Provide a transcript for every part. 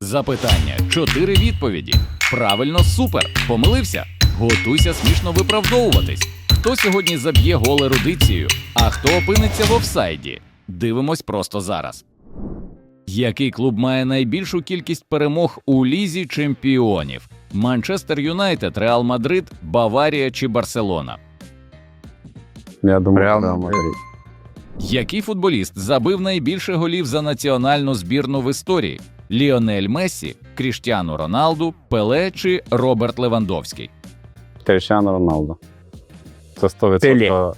Запитання, чотири відповіді. Правильно, супер. Помилився. Готуйся смішно виправдовуватись. Хто сьогодні заб'є гол ерудицією, а хто опиниться в офсайді? Дивимось просто зараз. Який клуб має найбільшу кількість перемог у лізі чемпіонів? Манчестер Юнайтед, Реал Мадрид, Баварія чи Барселона? Я думаю, Реал Реал Мадрид. Мадрид. Який футболіст забив найбільше голів за національну збірну в історії? Ліонель Мессі, Кріштіану Роналду, Пеле чи Роберт Левандовський? Кріштіану Роналдо. Це 100% Пеле.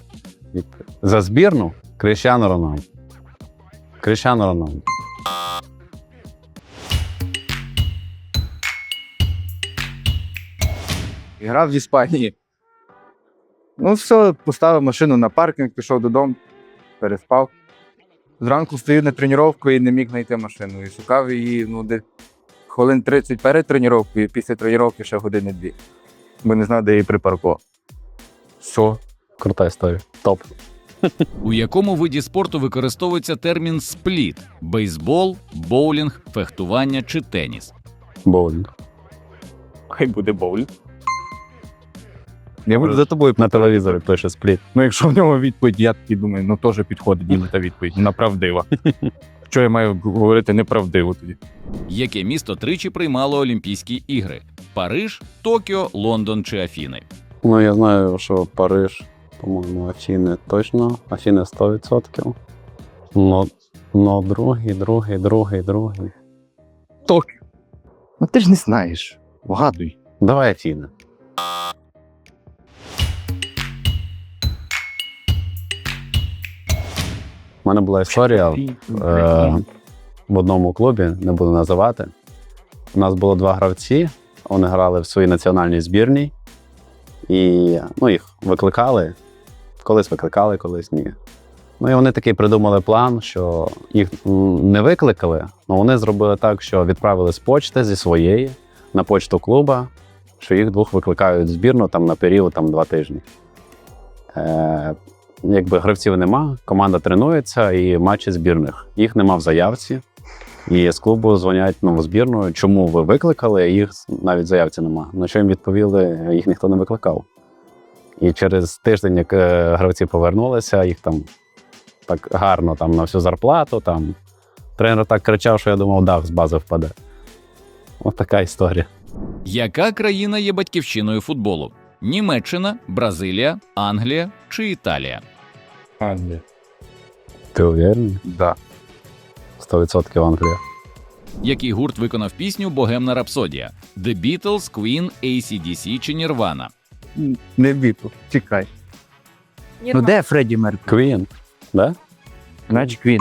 За збірну Кріштіану Роналдо. Кріштіану Роналдо. Грав в Іспанії. Ну, все, поставив машину на паркінг, пішов додому, переспав. Зранку стою на тренування і не міг знайти машину. І шукав її ну, де хвилин 30 перед тренуванням, і після тренування ще години дві. Бо не знав, де її припаркував. Все. Крута історія. Топ. У якому виді спорту використовується термін спліт: бейсбол, боулінг, фехтування чи теніс? Боулінг. Хай буде боуль. Я буду за тобою. На телевізорі пише спліт. Ну, якщо в нього відповідь, я такий думаю, ну теж підходить ніби та відповідь. Вона правдива. Що я маю говорити неправдиво тоді? Яке місто тричі приймало Олімпійські ігри? Париж, Токіо, Лондон чи Афіни? Ну, я знаю, що Париж, по-моєму, Афіни точно. Афіни 100%. Ну, ну другий, другий, другий, другий. Токіо. Ну ти ж не знаєш. Вгадуй. Давай Афіни. У мене була історія е, в одному клубі, не буду називати. У нас було два гравці, вони грали в своїй національній збірній, і ну, їх викликали. Колись викликали, колись ні. Ну і вони такий придумали план, що їх не викликали, але вони зробили так, що відправили з почти зі своєї на почту клуба, що їх двох викликають в збірну там на період там, два тижні. Е, якби гравців нема, команда тренується і матчі збірних. Їх нема в заявці. І з клубу дзвонять ну, збірну, чому ви викликали, їх навіть заявці нема. На що їм відповіли, їх ніхто не викликав. І через тиждень, як е, гравці повернулися, їх там так гарно там, на всю зарплату. Там. Тренер так кричав, що я думав, дах з бази впаде. Ось така історія. Яка країна є батьківщиною футболу? Німеччина, Бразилія, Англія чи Італія? Англія. Ти уверений? Да. 100% Англія. Який гурт виконав пісню Богемна Рапсодія? The Beatles, Queen, AC/DC чи Nirvana? Не біпу. Чекай. Ну де Фредді Меркурі? Квін, да? Значить Квін.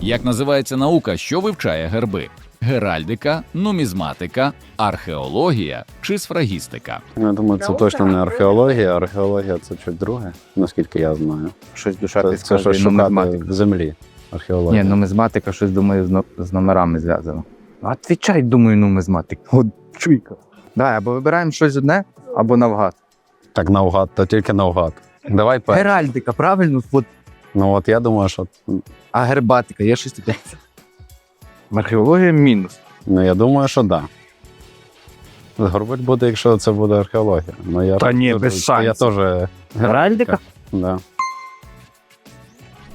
Як називається наука, що вивчає герби? Геральдика, нумізматика, археологія чи сфрагістика? Я думаю, це точно не археологія. Археологія це щось друге, наскільки я знаю. Щось душа Це, ти це щось шукати нумізматика. в землі. Археологія. Ні, нумізматика щось, думаю, з, но- з номерами зв'язано. Отвічай, думаю, нумізматика. От чуйка. Да, або вибираємо щось одне, або навгад. Так наугад, то тільки наугад. Давай перше. Геральдика, правильно? От. Ну от я думаю, що А гербатика, є щось таке? Археологія мінус. ну я думаю, що да. Горбить буде, якщо це буде археологія. Ну, я, Та ні, без Я теж. Геральдика? Да.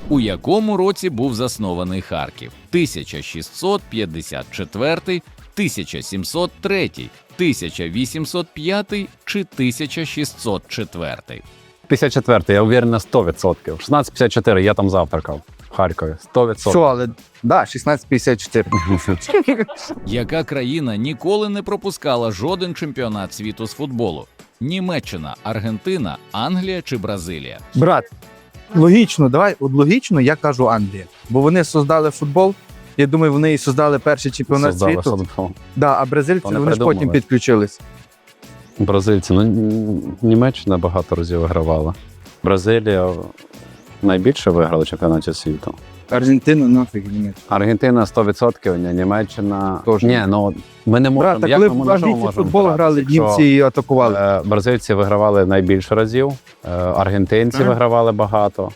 У якому році був заснований Харків? 1654, 1703, 1805 чи 1604? 54, я уверен на 100%. 1654, я там завтракав в Харкові. 100%. Що, але да, 1654. Яка країна ніколи не пропускала жоден чемпіонат світу з футболу? Німеччина, Аргентина, Англія чи Бразилія? Брат, логічно, давай, от логічно я кажу Англія. Бо вони создали футбол. Я думаю, вони і создали перший чемпіонат Создали світу. футбол. Да, а бразильці Вони вони ж потім підключились. Бразильці. Ну, Німеччина багато разів вигравала. Бразилія найбільше виграла чемпіонатів світу. Аргентина нафіг Німеччина. Аргентина 100%, ні, Німеччина. Тож. Ні, ну ми не можемо. Брат, як коли ми, в можемо футбол гратися, грали, якщо, німці і атакували. е, Бразильці вигравали найбільше разів, е, аргентинці Ага. вигравали багато.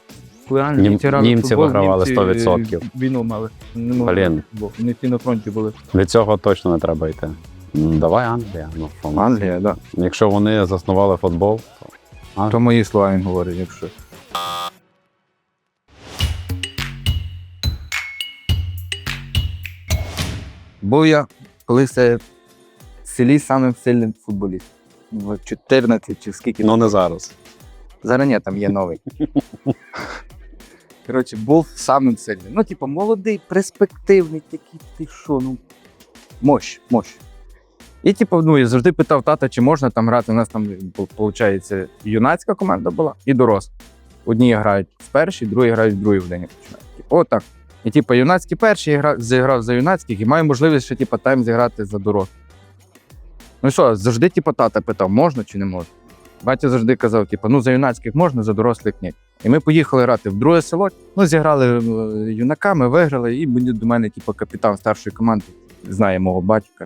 коли Нім- грали в німці футбол, вигравали німці, 100%. е, Війну мали. Не могли Блін. футбол. Вони всі на фронті були. Від цього точно не треба йти. М, Давай Англія. Ну, що ми. Англія, так. Да. Якщо вони заснували футбол, то То мої слова він говорить, якщо. Був я колись е, в селі самим сильним футболістом. В 14 чи скільки. ну не зараз. Зараз ні, там є новий. Коротше, був самим сильним. Ну, типу, молодий, перспективний, такий, ти що, ну. Мощ, мощ. І, типу, ну, я завжди питав тата, чи можна там грати. У нас там, виходить, юнацька команда була і доросла. Одні грають в першій, другі грають в другій в день. Типу, отак. І, типу, я гра- зіграв за юнацьких і маю можливість ще, типу, тайм зіграти за дорослих. Ну і що, завжди, типу, тата питав, можна чи не можна. Батя завжди казав, типу, ну за юнацьких можна, за дорослих ні. І ми поїхали грати в друге село. Ну, зіграли е, юнаками, виграли, і до мене, типу, капітан старшої команди знає мого батька.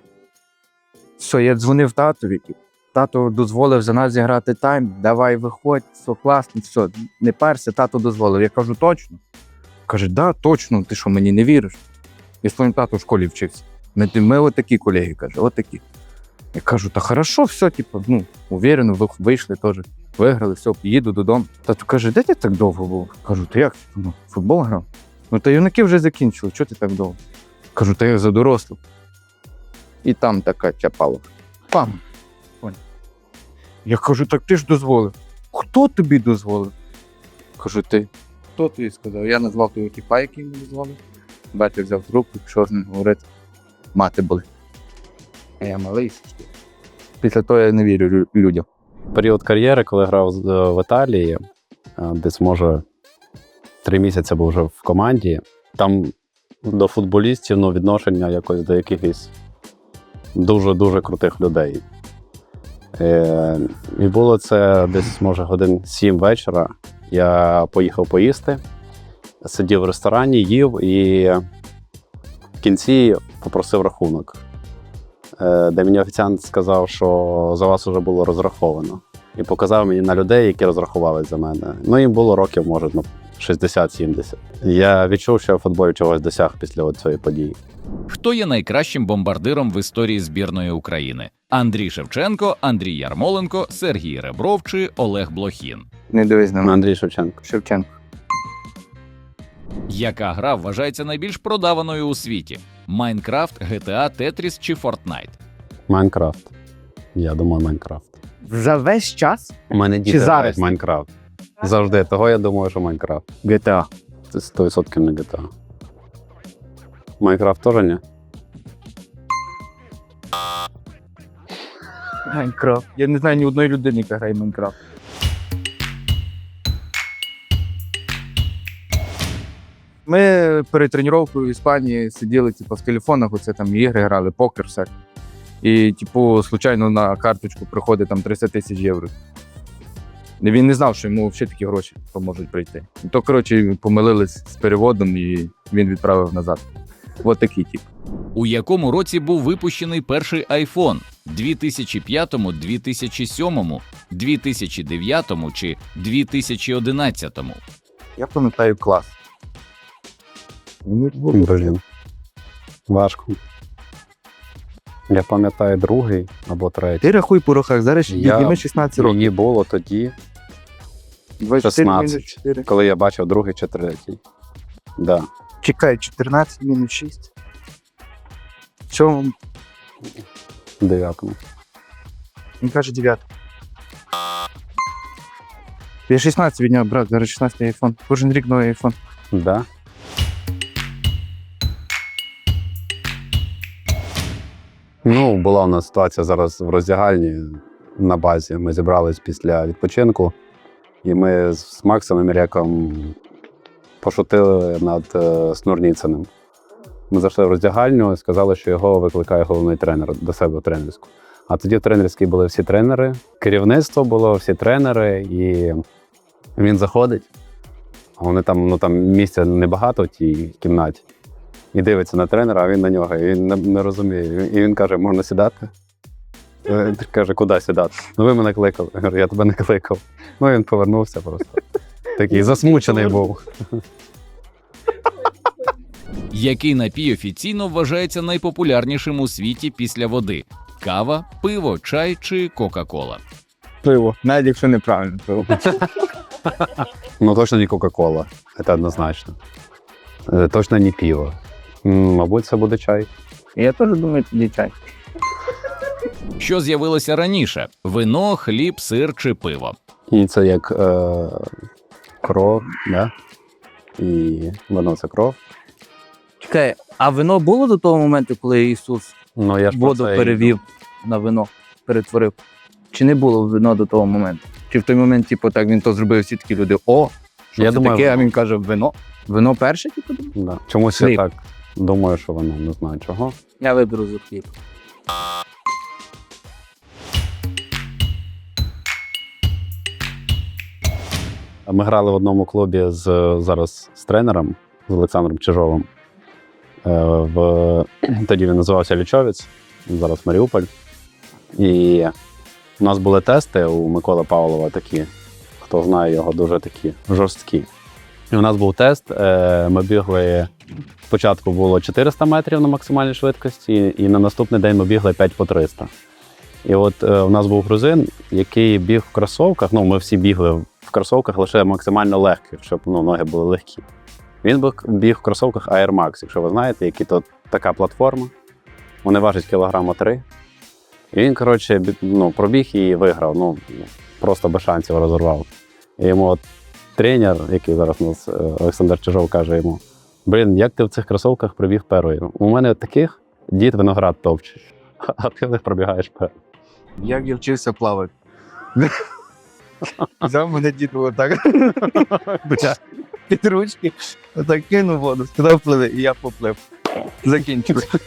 Все, я дзвонив татові. типу, Тато дозволив за нас зіграти тайм, давай виходь, все класно, все, не парся, тато дозволив. Я кажу, точно. Каже, да, точно, ти що, мені не віриш? Я своїм тату в школі вчився. Ми, ми отакі колеги, каже, отакі. Я кажу, та хорошо, все, типу, ну, уверено, ви- вийшли теж, виграли, все, їду додому. Тато каже, де ти так довго був? Кажу, та як? Ну, футбол грав? Ну, та юнаки вже закінчили, чого ти так довго? Кажу, та я за дорослих. І там така чапала. Пам. Я кажу, так ти ж дозволив. Хто тобі дозволив? Кажу, ти. Хто тобі сказав? Я назвав того тіпа, який мені дозволив. Батя взяв трубку, пішов з ним говорити. Мати були. А я малий. Після того я не вірю людям. Період кар'єри, коли грав в Італії, е, десь може три місяці був вже в команді. Там до футболістів ну, відношення якось до якихось дуже-дуже крутих людей. Е, і було це десь, може, годин сім вечора. Я поїхав поїсти, сидів в ресторані, їв і в кінці попросив рахунок. Е, де мені офіціант сказав, що за вас вже було розраховано. І показав мені на людей, які розрахувались за мене. Ну, їм було років, може, ну, 60-70. Я відчув, що я футболі чогось досяг після цієї події. Хто є найкращим бомбардиром в історії збірної України? Андрій Шевченко, Андрій Ярмоленко, Сергій Ребров чи Олег Блохін? Не дивись на мене. Андрій Шевченко. Шевченко. Яка гра вважається найбільш продаваною у світі? Майнкрафт, GTA, Тетріс чи Фортнайт? Майнкрафт. Я думаю, Майнкрафт. За весь час У мене діти Чи зараз? грають в Майнкрафт. Завжди. Того я думаю, що Майнкрафт. GTA. Це 100% не GTA. Майнкрафт теж ні? Майнкрафт. Я не знаю ні одної людини, яка грає в Майнкрафт. Ми перед тренуванням в Іспанії сиділи типу, в телефонах, оце там ігри грали, покер все. І, типу, случайно на карточку приходить там 300 тисяч євро. Він не знав, що йому взагалі такі гроші можуть прийти. То, коротше, помилились з переводом, і він відправив назад. От такий тип. У якому році був випущений перший iPhone? 2005, 2007, 2009 чи 2011? Я пам'ятаю клас. Блін. Важко. Я пам'ятаю другий або третій. Ти рахуй по роках, зараз Я- підніми 16 років. Мені було тоді, 24 мінус 16. 4. коли я бачив другий чи третій. Да. Чекай, 14 мінус 6. Чому? в Дев'ятому. Він каже 9. Я 16 від нього, брат, зараз 16 айфон. Кожен рік новий айфон. Да. Ну, була у нас ситуація зараз в роздягальні на базі. Ми зібрались після відпочинку, і ми з Максом і Міряком пошутили над е, Снурніциним. Ми зайшли в роздягальню і сказали, що його викликає головний тренер до себе в тренерську. А тоді в тренерській були всі тренери, керівництво було, всі тренери, і він заходить. Вони там, ну там місця небагато в тій кімнаті. І дивиться на тренера, а він на нього. І він не, не розуміє. І він каже: можна сідати? Е, Каже, куди сідати? Ну ви мене кликали. Я говорю, я тебе не кликав. Ну він повернувся просто. Такий засмучений був. Який напій офіційно вважається найпопулярнішим у світі після води? Кава, пиво, чай чи Кока-Кола? Пиво. Навіть якщо неправильно пиво. Ну, точно не Кока-Кола. Це однозначно. Е, Точно не пиво. Мабуть, це буде чай. Я теж думаю, тоді чай. Що з'явилося раніше: вино, хліб, сир чи пиво? І це як е, кров, да? І воно це кров. Чекай, а вино було до того моменту, коли Ісус Ну, я ж про воду це і- перевів на вино, перетворив? Чи не було вино до того моменту? Чи в той момент, типу, так він то зробив, всі такі люди, о, що Я це думаю, таке, а він каже, вино. Вино перше, типу? Да. Чомусь я Хліб. так думаю, що воно не знаю чого. Я виберу за хліб. Ми грали в одному клубі з зараз з тренером, з Олександром Чижовим. Е, В, тоді він називався Лічовець, зараз Маріуполь. І у нас були тести у Миколи Павлова такі, хто знає його, дуже такі жорсткі. І у нас був тест. е, Ми бігли. Спочатку було 400 метрів на максимальній швидкості, і на наступний день ми бігли 5 по 300. І от е, у нас був грузин, який біг в кросовках. Ну, ми всі бігли в кросовках лише максимально легких, щоб ну, ноги були легкі. Він біг, в кросовках Air Max, якщо ви знаєте, які то така платформа. Вони важать кілограма три. І він, коротше, ну, пробіг і виграв. Ну, просто без шансів розірвав. І йому от тренер, який зараз у нас е, Олександр Чижов, каже йому: Блін, як ти в цих кросовках пробіг перший? У мене таких дід виноград топчеш, а ти в них пробігаєш перший. Як я вчився плавати. Взяв мене дід отак. Під ручки, отак кинув воду, сказав пливи, і я поплив. Закінчив.